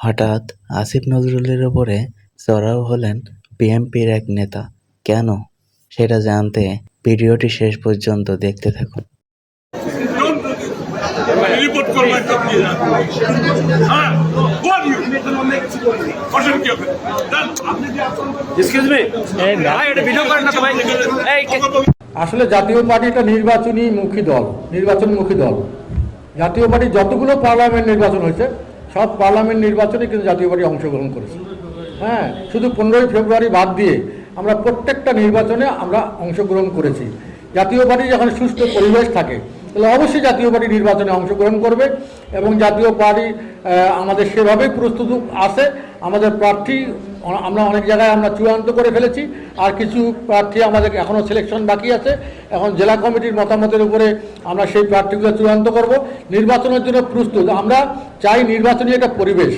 হঠাৎ আসিফ নজরুলের ওপরে চড়াও হলেন বিএনপির এক নেতা। কেন? সেটা জানতে ভিডিওটি শেষ পর্যন্ত দেখতে থাকুন। হ্যাঁ আসলে জাতীয় পার্টি একটা নির্বাচনী মুখী দল নির্বাচনমুখী দল। জাতীয় পার্টি যতগুলো পার্লামেন্ট নির্বাচন হয়েছে সব পার্লামেন্ট নির্বাচনে কিন্তু জাতীয় পার্টি অংশগ্রহণ করেছে। হ্যাঁ শুধু পনেরোই ফেব্রুয়ারি বাদ দিয়ে আমরা প্রত্যেকটা নির্বাচনে আমরা অংশগ্রহণ করেছি। জাতীয় পার্টি যখন সুস্থ পরিবেশ থাকে তাহলে অবশ্যই জাতীয় পার্টি নির্বাচনে অংশগ্রহণ করবে এবং জাতীয় পার্টি আমাদের সেভাবেই প্রস্তুত আছে। আমাদের প্রার্থী, আমরা অনেক জায়গায় আমরা চূড়ান্ত করে ফেলেছি। আর কিছু প্রার্থী আমাদের এখনও সিলেকশন বাকি আছে। এখন জেলা কমিটির মতামতের উপরে আমরা সেই প্রার্থীগুলো চূড়ান্ত করব। নির্বাচনের জন্য প্রস্তুত। আমরা চাই নির্বাচনী একটা পরিবেশ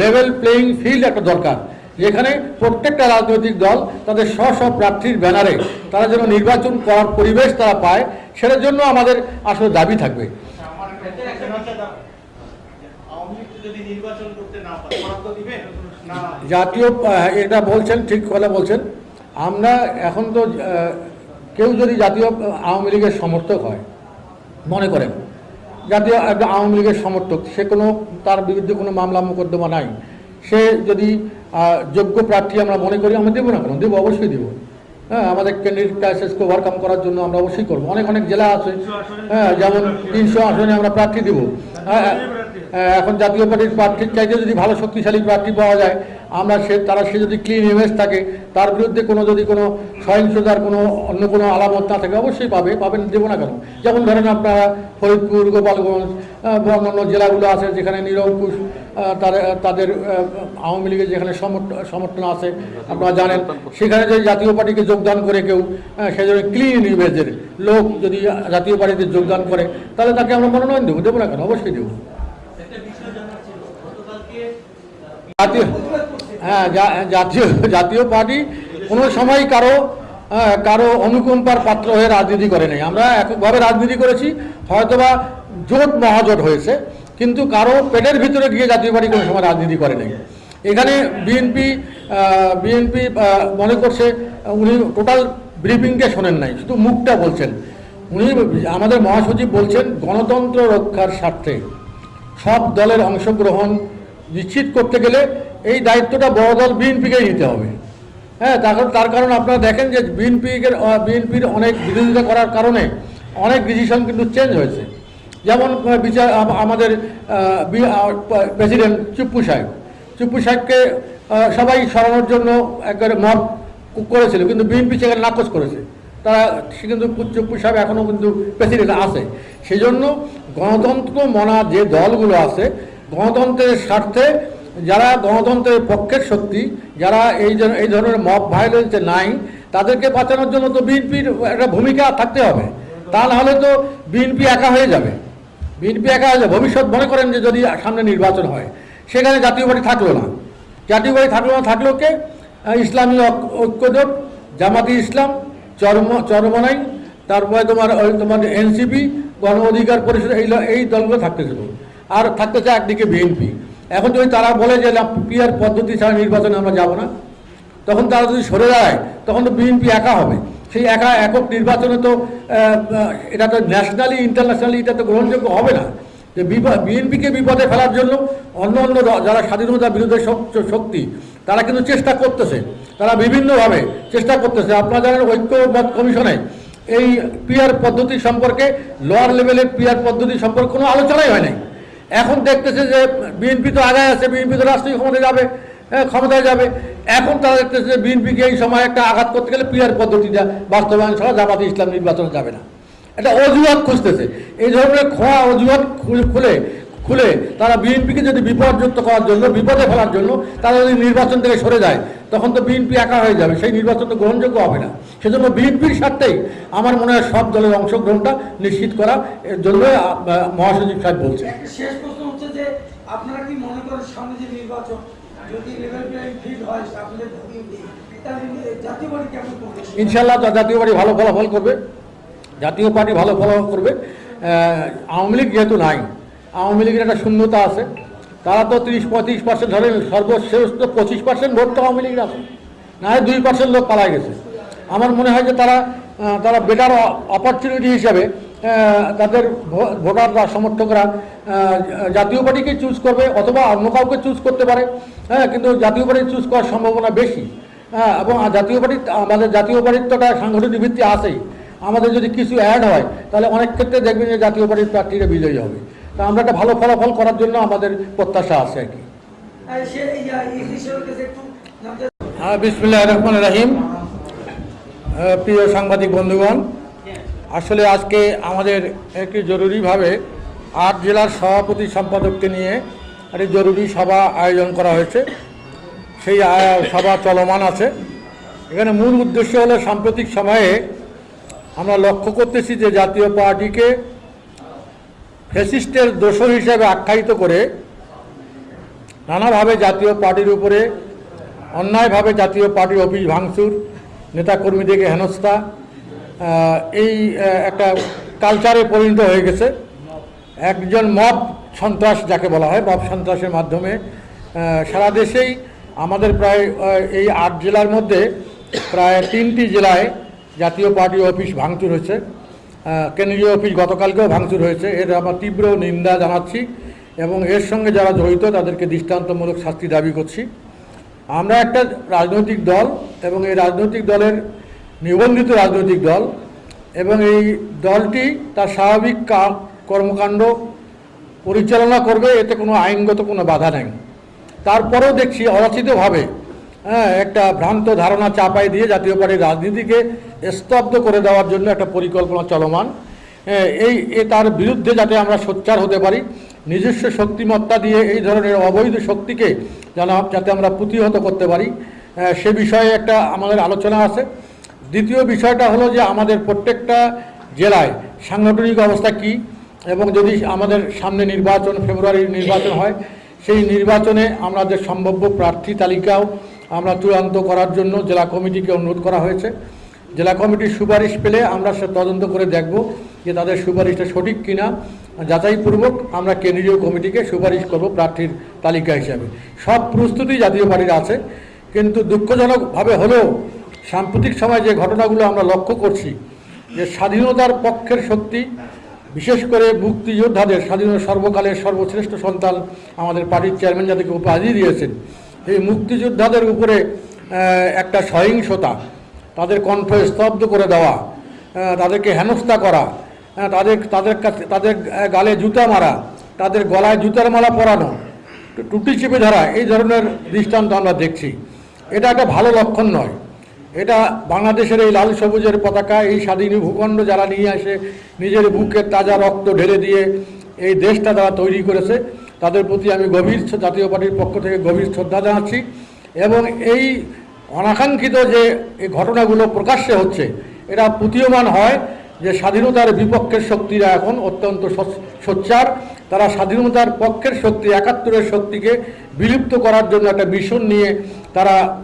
লেভেল প্লেয়িং ফিল্ড একটা দরকার। যেখানে প্রত্যেকটা রাজনৈতিক দল তাদের স্ব স্ব প্রার্থীর ব্যানারে তারা যেন নির্বাচন করার পরিবেশ তারা পায় সেটার জন্য আমাদের আসলে দাবি থাকবে। জাতীয় এটা বলছেন ঠিক কথা বলছেন। আমরা এখন তো কেউ যদি জাতীয় আওয়ামী লীগের সমর্থক হয় মনে করেন জাতীয় একটা আওয়ামী লীগের সমর্থক সে কোনো তার বিরুদ্ধে কোনো মামলা মোকদ্দমা নাই। সে যদি যোগ্য প্রার্থী আমরা মনে করি আমরা দেবো না কেন? দেবো অবশ্যই দেবো। হ্যাঁ আমাদের ক্যান্ডিডেট ক্রাইসিসকে ওভারকাম করার জন্য আমরা অবশ্যই করব। অনেক অনেক জেলা আছে। হ্যাঁ যেমন তিনশো আসনে আমরা প্রার্থী দেবো। হ্যাঁ হ্যাঁ, এখন জাতীয় পার্টির প্রার্থীর চাইতে যদি ভালো শক্তিশালী প্রার্থী পাওয়া যায়, আমরা সে, তারা সে যদি ক্লিন ইমেজ থাকে, তার বিরুদ্ধে কোনো যদি কোনো সহিংসতার কোনো অন্য কোনো আলামত না থাকে, অবশ্যই পাবে, পাবেন, দেবো না কেন? যেমন ধরেন আপনারা ফরিদপুর, গোপালগঞ্জ অন্যান্য জেলাগুলো আছে, যেখানে নিরঙ্কুশ তাদের আওয়ামী লীগের যেখানে সমর্থ- সমর্থন আছে, আপনারা জানেন, সেখানে যদি জাতীয় পার্টিকে যোগদান করে কেউ সে যদি ক্লিন ইমেজের লোক যদি জাতীয় পার্টিতে যোগদান করে, তাহলে তাকে আমরা মনোনয়ন দেবো দেবো না কেন? অবশ্যই দেবো। জাতীয় হ্যাঁ জাতীয় জাতীয় পার্টি কোনো সময় কারও হ্যাঁ, কারও অনুকম্পার পাত্র হয়ে রাজনীতি করে নেই। আমরা এককভাবে রাজনীতি করেছি হয়তোবা জোট মহাজোট হয়েছে কিন্তু কারও পেটের ভিতরে গিয়ে জাতীয় পার্টি কোনো সময় রাজনীতি করে নেই। এখানে বিএনপি বিএনপি মনে করছে উনি টোটাল ব্রিফিংটা শোনেন নাই শুধু মুখটা বলছেন। উনি আমাদের মহাসচিব বলছেন গণতন্ত্র রক্ষার স্বার্থে সব দলের অংশগ্রহণ নিশ্চিত করতে গেলে এই দায়িত্বটা বড় দল বিএনপিকেই নিতে হবে। হ্যাঁ তার তার কারণ আপনারা দেখেন যে বিএনপির বিএনপির অনেক বিরোধিতা করার কারণে অনেক ডিসিশন কিন্তু চেঞ্জ হয়েছে। যেমন বিচার আমাদের প্রেসিডেন্ট চুপ্পু সাহেব। চুপ্পু সাহেবকে সবাই সরানোর জন্য একবারে মত করেছিল, কিন্তু বিএনপি সেখানে নাকচ করেছে। তারা সে কিন্তু চুপ্পু সাহেব এখনও কিন্তু প্রেসিডেন্ট আছে। সেই জন্য গণতন্ত্র মনা যে দলগুলো আছে গণতন্ত্রের স্বার্থে, যারা গণতন্ত্রের পক্ষের শক্তি, যারা এই এই ধরনের মব ভায়োলেন্সে নাই, তাদেরকে বাঁচানোর জন্য তো বিএনপির একটা ভূমিকা থাকতে হবে। তা না হলে তো বিএনপি একা হয়ে যাবে। বিএনপি একা হয়ে যাবে। ভবিষ্যৎ মনে করেন যে যদি সামনে নির্বাচন হয়, সেখানে জাতীয় পার্টি থাকল না। জাতীয় পার্টি থাকল না থাকল কে? ইসলামী ঐক- ঐক্যজোট জামাতি ইসলাম, চরম, চরমনাই, তারপরে তোমার তোমার এনসিপি, গণ অধিকার পরিষদ, এই এই দলগুলো থাকতে থাকতেছিল আর থাকতেছে একদিকে বিএনপি। এখন যদি তারা বলে যে পিয়ার পদ্ধতি ছাড়া নির্বাচনে আমরা যাব না, তখন তারা যদি সরে যায় তখন তো বিএনপি একা হবে। সেই একা একক নির্বাচনে তো এটা তো ন্যাশনালি ইন্টারন্যাশনালি এটা তো গ্রহণযোগ্য হবে না। যে বিএনপিকে বিপদে ফেলার জন্য অন্য অন্য যারা স্বাধীনতা বিরোধী শক- শক্তি, তারা কিন্তু চেষ্টা করতেছে। তারা বিভিন্নভাবে চেষ্টা করতেছে। আপনারা জানেন ঐক্যমত কমিশনে এই পিয়ার পদ্ধতি সম্পর্কে লোয়ার লেভেলের পিয়ার পদ্ধতি সম্পর্কে কোনো আলোচনাই হয় নাই। এখন দেখতেছে যে বিএনপি তো আগায় আছে বিএনপি তো রাষ্ট্রীয় ক্ষমতায় যাবে হ্যাঁ, ক্ষমতায় যাবে। এখন তারা দেখতেছে যে বিএনপিকে এই সময় একটা আঘাত করতে গেলে পিয়ার পদ্ধতিটা বাস্তবায়ন ছাড়া জামাতে ইসলাম নির্বাচন যাবে না। এটা অজুহাত খুঁজতেছে। এই ধরনের খোয়া অজুহাত খুলে- খুলে তারা বিএনপিকে যদি বিপর্যস্ত করার জন্য বিপদে ফেলার জন্য তারা যদি নির্বাচন থেকে সরে যায় তখন তো বিএনপি একা হয়ে যাবে। সেই নির্বাচন তো গ্রহণযোগ্য হবে না। সেজন্য বিএনপির স্বার্থেই আমার মনে হয় সব দলের অংশগ্রহণটা নিশ্চিত করা এর জন্য মহাসচিব সাহেব বলছেন। শেষ প্রশ্ন হচ্ছে যে আপনারা কি মনে করেন সামনে যে নির্বাচন যদি লেভেল প্লেইং ফিল্ড হয় আপনাদের তাহলে জাতীয় পার্টি কেমন করবে? ইনশাল্লাহ তো জাতীয় পার্টি ভালো ফলাফল করবে। জাতীয় পার্টি ভালো ফলাফল করবে। আওয়ামী লীগ যেহেতু নাই আওয়ামী লীগের একটা শূন্যতা আছে। তারা তো তিরিশ, পঁয়ত্রিশ পার্সেন্ট ধরে সর্বশ্রেষ্ঠ পঁচিশ পার্সেন্ট ভোট তো আওয়ামী লীগের আছে। না হয় দুই পার্সেন্ট লোক পালায় গেছে। আমার মনে হয় যে তারা তারা বেটার অপরচুনিটি হিসাবে তাদের ভো- ভোটার সমর্থকরা জাতীয় পার্টিকে চুজ করবে অথবা অন্য কাউকে চুজ করতে পারে। হ্যাঁ কিন্তু জাতীয় পার্টি চুজ করার সম্ভাবনা বেশি। হ্যাঁ এবং জাতীয় পার্টি, আমাদের জাতীয় পার্টির তো একটা সাংগঠনিক ভিত্তি আছেই। আমাদের যদি কিছু অ্যাড হয়, তাহলে অনেক ক্ষেত্রে দেখবেন যে জাতীয় পার্টির প্রার্থীরা বিজয়ী হবে। তা আমরা একটা ভালো ফলাফল করার জন্য আমাদের প্রত্যাশা আছে আর কি। হ্যাঁ বিসমুল্লাহ রহমান রাহিম। প্রিয় সাংবাদিক বন্ধুগণ আসলে আজকে আমাদের একটি জরুরিভাবে আট জেলার সভাপতি সম্পাদককে নিয়ে একটি জরুরি সভা আয়োজন করা হয়েছে। সেই সভা চলমান আছে। এখানে মূল উদ্দেশ্য হলো সাম্প্রতিক সময়ে আমরা লক্ষ্য করতেছি যে জাতীয় পার্টিকে ফেসিস্টের দোষর হিসেবে আখ্যায়িত করে নানাভাবে জাতীয় পার্টির উপরে, অন্যায়ভাবে জাতীয় পার্টির অফিস ভাঙচুর, নেতাকর্মীদেরকে হেনস্থা এই একটা কালচারে পরিণত হয়ে গেছে। একজন মব সন্ত্রাস যাকে বলা হয়, মব সন্ত্রাসের মাধ্যমে সারা দেশেই আমাদের প্রায় এই আট জেলার মধ্যে প্রায় তিনটি জেলায় জাতীয় পার্টি অফিস ভাঙচুর হয়েছে। কেন্দ্রীয় অফিস গতকালকেও ভাঙচুর হয়েছে। এর আমরা তীব্র নিন্দা জানাচ্ছি এবং এর সঙ্গে যারা জড়িত, তাদেরকে দৃষ্টান্তমূলক শাস্তি দাবি করছি। আমরা একটা রাজনৈতিক দল এবং এই রাজনৈতিক দলের নিবন্ধিত রাজনৈতিক দল এবং এই দলটি তার স্বাভাবিক কর্মকাণ্ড পরিচালনা করবে, এতে কোনো আইনগত কোনো বাধা নেই। তারপরেও দেখছি অরচিতভাবে হ্যাঁ একটা ভ্রান্ত ধারণা চাপাই দিয়ে জাতীয় পার্টির রাজনীতিকে স্তব্ধ করে দেওয়ার জন্য একটা পরিকল্পনা চলমান। এই, এ তার বিরুদ্ধে যাতে আমরা সোচ্চার হতে পারি, নিজস্ব শক্তিমত্তা দিয়ে এই ধরনের অবৈধ শক্তিকে যেন যাতে আমরা প্রতিহত করতে পারি সে বিষয়ে একটা আমাদের আলোচনা আছে। দ্বিতীয় বিষয়টা হলো যে আমাদের প্রত্যেকটা জেলায় সাংগঠনিক অবস্থা কি এবং যদি আমাদের সামনে নির্বাচন, ফেব্রুয়ারির নির্বাচন হয়, সেই নির্বাচনে আমাদের সম্ভাব্য প্রার্থী তালিকাও আমরা চূড়ান্ত করার জন্য জেলা কমিটিকে অনুরোধ করা হয়েছে। জেলা কমিটির সুপারিশ পেলে আমরা সে তদন্ত করে দেখব যে তাদের সুপারিশটা সঠিক কিনা। যাচাইপূর্বক আমরা কেন্দ্রীয় কমিটিকে সুপারিশ করব প্রার্থীর তালিকা হিসাবে। সব প্রস্তুতি জাতীয় পার্টির আছে, কিন্তু দুঃখজনকভাবে হলেও সাম্প্রতিক সময় যে ঘটনাগুলো আমরা লক্ষ্য করছি, যে স্বাধীনতার পক্ষের শক্তি, বিশেষ করে মুক্তিযোদ্ধাদের স্বাধীনতা সর্বকালের সর্বশ্রেষ্ঠ সন্তান আমাদের পার্টির চেয়ারম্যান যাদেরকে উপাধি দিয়েছেন। এই মুক্তিযোদ্ধাদের উপরে একটা সহিংসতা, তাদের কণ্ঠ স্তব্ধ করে দেওয়া তাদেরকে হেনস্থা করা তাদের তাদের কাছে, তাদের গালে জুতা মারা, তাদের গলায় জুতার মালা পরানো, টুটি চেপে ধরা, এই ধরনের দৃষ্টান্ত আমরা দেখছি। এটা একটা ভালো লক্ষণ নয়। এটা বাংলাদেশের এই লাল সবুজের পতাকা, এই স্বাধীন ভূখণ্ড যারা নিয়ে আসে, নিজের বুকের তাজা রক্ত ঢেলে দিয়ে এই দেশটা তারা তৈরি করেছে। তাদের প্রতি আমি গভীর জাতীয় পার্টির পক্ষ থেকে গভীর শ্রদ্ধা জানাচ্ছি এবং এই অনাকাঙ্ক্ষিত যে এই ঘটনাগুলো প্রকাশ্যে হচ্ছে, এটা প্রতীয়মান হয় যে স্বাধীনতার বিপক্ষের শক্তিরা এখন অত্যন্ত সচ- সোচ্চার। তারা স্বাধীনতার পক্ষের শক্তি, একাত্তরের শক্তিকে বিলুপ্ত করার জন্য একটা মিশন নিয়ে তারা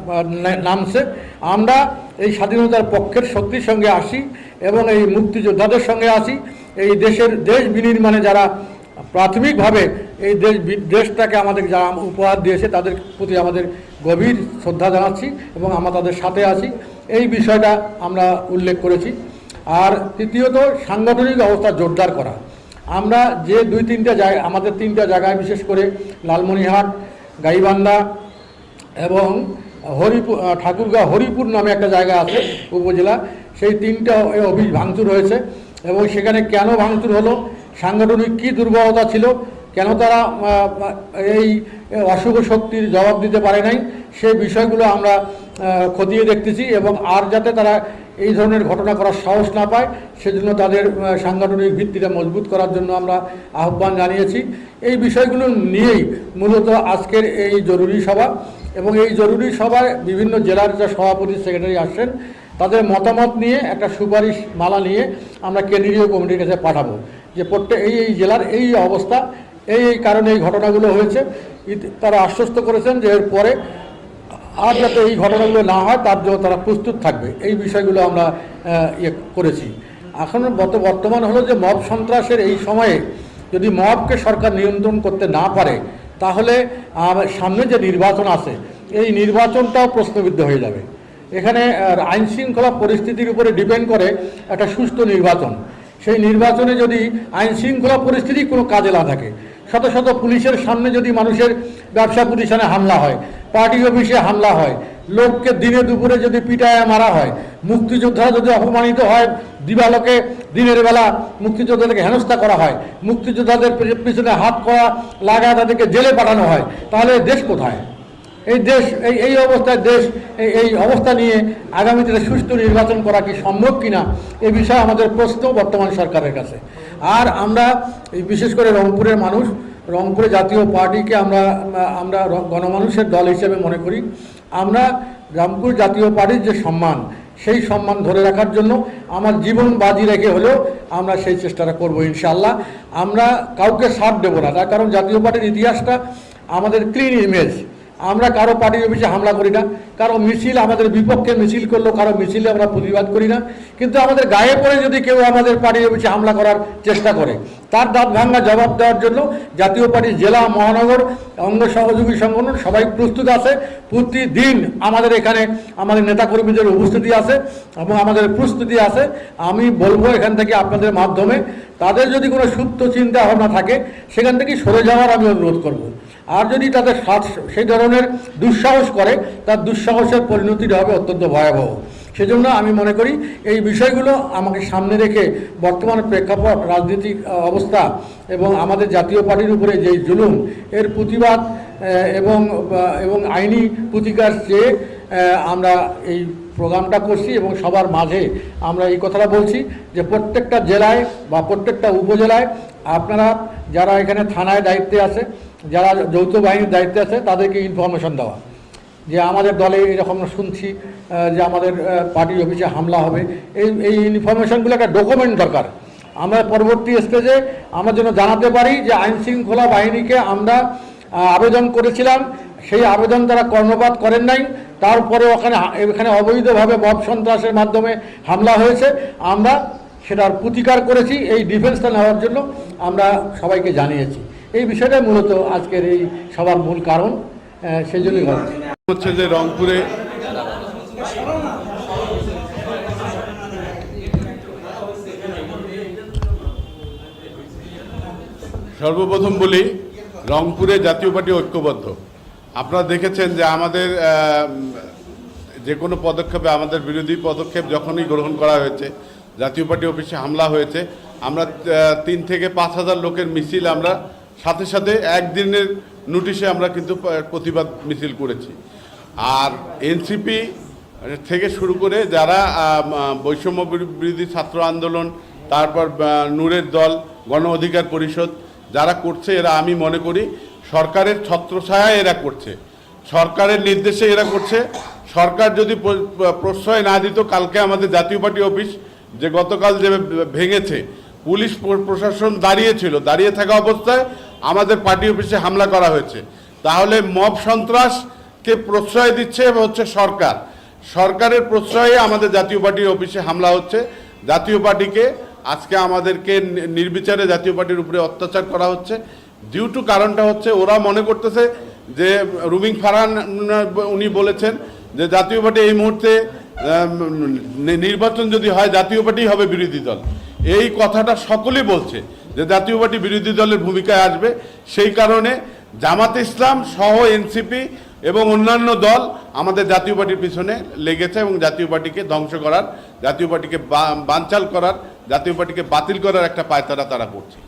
নামছে। আমরা এই স্বাধীনতার পক্ষের শক্তির সঙ্গে আসি এবং এই মুক্তিযোদ্ধাদের সঙ্গে আসি। এই দেশের দেশ বিনির্মাণে যারা প্রাথমিকভাবে এই দেশ দেশটাকে আমাদের যারা উপহার দিয়েছে, তাদের প্রতি আমাদের গভীর শ্রদ্ধা জানাচ্ছি এবং আমরা তাদের সাথে আছি। এই বিষয়টা আমরা উল্লেখ করেছি। আর তৃতীয়ত, সাংগঠনিক অবস্থা জোরদার করা। আমরা যে দুই তিনটা জায়গা, আমাদের তিনটা জায়গায় বিশেষ করে লালমনিহাট গাইবান্ধা এবং হরিপুর ঠাকুরগাঁও, হরিপুর নামে একটা জায়গা আছে, উপজেলা। সেই তিনটা অফিস ভাঙচুর হয়েছে এবং সেখানে কেন ভাঙচুর হলো? সাংগঠনিক কী দুর্বলতা ছিল? কেন তারা এই অশুভ শক্তির জবাব দিতে পারে নাই? সেই বিষয়গুলো আমরা খতিয়ে দেখতেছি এবং আর যাতে তারা এই ধরনের ঘটনা করার সাহস না পায়, সেজন্য তাদের সাংগঠনিক ভিত্তিটা মজবুত করার জন্য আমরা আহ্বান জানিয়েছি। এই বিষয়গুলো নিয়েই মূলত আজকের এই জরুরি সভা এবং এই জরুরি সভায় বিভিন্ন জেলার যে সভাপতি সেক্রেটারি আসছেন, তাদের মতামত নিয়ে একটা সুপারিশ মালা নিয়ে আমরা কেন্দ্রীয় কমিটির কাছে পাঠাবো। যে প্রত্যেক এই এই জেলার এই অবস্থা, এই এই কারণে এই ঘটনাগুলো হয়েছে। তারা আশ্বস্ত করেছেন যে এর পরে আর যাতে এই ঘটনাগুলো না হয়, তার জন্য তারা প্রস্তুত থাকবে। এই বিষয়গুলো আমরা ইয়ে করেছি। এখন বর্ত, বর্তমান হলো যে মব সন্ত্রাসের এই সময়ে যদি মবকে সরকার নিয়ন্ত্রণ করতে না পারে, তাহলে সামনে যে নির্বাচন আছে, এই নির্বাচনটাও প্রশ্নবিদ্ধ হয়ে যাবে। এখানে আইন শৃঙ্খলা পরিস্থিতির উপরে ডিপেন্ড করে একটা সুষ্ঠু নির্বাচন। সেই নির্বাচনে যদি আইন শৃঙ্খলা পরিস্থিতি কোনো কাজে না থাকে, শত শত পুলিশের সামনে যদি মানুষের ব্যবসা প্রতিষ্ঠানে হামলা হয়, পার্টি অফিসে হামলা হয়, লোককে দিনে দুপুরে যদি পিটায় মারা হয়, মুক্তিযোদ্ধারা যদি অপমানিত হয়, দিবালোকে দিনের বেলা মুক্তিযোদ্ধাদেরকে হেনস্থা করা হয়, মুক্তিযোদ্ধাদের পিছনে হাত করা লাগায় তাদেরকে জেলে পাঠানো হয়, তাহলে দেশ কোথায়? এই দেশ, এই এই অবস্থায় দেশ, এই- এই অবস্থা নিয়ে আগামী দিনে সুষ্ঠু নির্বাচন করা কি সম্ভব কিনা, এ বিষয়ে আমাদের প্রশ্ন বর্তমান সরকারের কাছে। আর আমরা বিশেষ করে রংপুরের মানুষ, রংপুরে জাতীয় পার্টিকে আমরা আমরা গণমানুষের দল হিসেবে মনে করি, আমরা রামপুর জাতীয় পার্টির যে সম্মান, সেই সম্মান ধরে রাখার জন্য আমার জীবন বাজি রেখে হলেও আমরা সেই চেষ্টাটা করব ইনশাল্লাহ আমরা কাউকে সাথ দেবো না, তার কারণ জাতীয় পার্টির ইতিহাসটা আমাদের ক্লিন ইমেজ আমরা কারও পার্টি অফিসে হামলা করি না, কারও মিছিল আমাদের বিপক্ষে মিছিল করল, কারও মিছিলে আমরা প্রতিবাদ করি না। কিন্তু আমাদের গায়ে পড়ে যদি কেউ আমাদের পার্টি অফিসে হামলা করার চেষ্টা করে, তার দাঁত ভাঙ্গা জবাব দেওয়ার জন্য জাতীয় পার্টির জেলা, মহানগর, অঙ্গ সহযোগী সংগঠন সবাই প্রস্তুত আছে। প্রতিদিন আমাদের এখানে আমাদের নেতাকর্মীদের উপস্থিতি আছে এবং আমাদের প্রস্তুতি আছে। আমি বলব এখান থেকে আপনাদের মাধ্যমে, তাদের যদি কোনো সুপ্ত চিন্তা ভাবনা থাকে, সেখান থেকে সরে যাওয়ার আমি অনুরোধ করব। আর যদি তাদের সেই ধরনের দুঃসাহস করে, তার দুঃসাহসের পরিণতিটা হবে অত্যন্ত ভয়াবহ। সেজন্য আমি মনে করি এই বিষয়গুলো আমাকে সামনে রেখে বর্তমান প্রেক্ষাপট, রাজনৈতিক অবস্থা এবং আমাদের জাতীয় পার্টির উপরে যেই জুলুম, এর প্রতিবাদ এবং এবং আইনি প্রতিকার চেয়ে আমরা এই প্রোগ্রামটা করছি এবং সবার মাঝে আমরা এই কথাটা বলছি যে প্রত্যেকটা জেলায় বা প্রত্যেকটা উপজেলায় আপনারা যারা এখানে থানায় দায়িত্বে আছে, যারা যৌথ বাহিনীর দায়িত্বে আছে, তাদেরকে ইনফরমেশন দেওয়া। যে আমাদের দলে এরকম শুনছি যে আমাদের পার্টির অফিসে হামলা হবে। এই এই ইনফরমেশনগুলো একটা ডকুমেন্ট দরকার। আমরা পরবর্তী স্টেজে আমরা যেন জানাতে পারি যে আইন শৃঙ্খলা বাহিনীকে আমরা আবেদন করেছিলাম। সেই আবেদন তারা কর্ণপাত করেন নাই। তারপরে ওখানে এখানে অবৈধভাবে মব সন্ত্রাসের মাধ্যমে হামলা হয়েছে। আমরা সেটার প্রতিকার করেছি, এই ডিফেন্সটা নেওয়ার জন্য আমরা সবাইকে জানিয়েছি। এই বিষয়টাই মূলত আজকের এই সবার মূল কারণ সেই জন্যই হচ্ছে যে রংপুরে সর্বপ্রথম বলি, রংপুরে জাতীয় পার্টি ঐক্যবদ্ধ। আপনারা দেখেছেন যে আমাদের যে কোনো পদক্ষেপে আমাদের বিরোধী পদক্ষেপ যখনই গ্রহণ করা হয়েছে, জাতীয় পার্টি অফিসে হামলা হয়েছে, আমরা তিন থেকে পাঁচ হাজার লোকের মিছিল আমরা সাথে সাথে একদিনের নোটিশে আমরা কিন্তু প্রতিবাদ মিছিল করেছি। আর এনসিপি থেকে শুরু করে যারা বৈষম্য বিরোধী ছাত্র আন্দোলন, তারপর নূরের দল, গণ অধিকার পরিষদ, যারা করছে, এরা আমি মনে করি সরকারের ছত্রছায়ায় এরা করছে। সরকারের নির্দেশে এরা করছে। সরকার যদি প্রশ্রয় না দিত, কালকে আমাদের জাতীয় পার্টি অফিস যে গতকাল যে ভেঙেছে, পুলিশ প্র- প্রশাসন দাঁড়িয়েছিল। দাঁড়িয়ে থাকা অবস্থায় আমাদের পার্টি অফিসে হামলা করা হয়েছে। তাহলে মব সন্ত্রাসকে প্রশ্রয় দিচ্ছে এবং হচ্ছে সরকার। সরকারের প্রশ্রয়ে আমাদের জাতীয় পার্টির অফিসে হামলা হচ্ছে। জাতীয় পার্টিকে আজকে আমাদেরকে নির্বিচারে জাতীয় পার্টির উপরে অত্যাচার করা হচ্ছে। ডিউ টু কারণটা হচ্ছে ওরা মনে করতেছে যে রুমিং ফারহান উনি বলেছেন যে জাতীয় পার্টি এই মুহূর্তে নির্বাচন যদি হয়, জাতীয় পার্টি হবে বিরোধী দল। এই কথাটা সকলেই বলছে যে জাতীয় পার্টি বিরোধী দলের ভূমিকায় আসবে। সেই কারণে জামাত ইসলাম সহ এনসিপি এবং অন্যান্য দল আমাদের জাতীয় পার্টির পিছনে লেগেছে এবং জাতীয় পার্টিকে ধ্বংস করার, জাতীয় পার্টিকে বানচাল করার, জাতীয় পার্টিকে বাতিল করার একটা পায়তারা তারা করছে।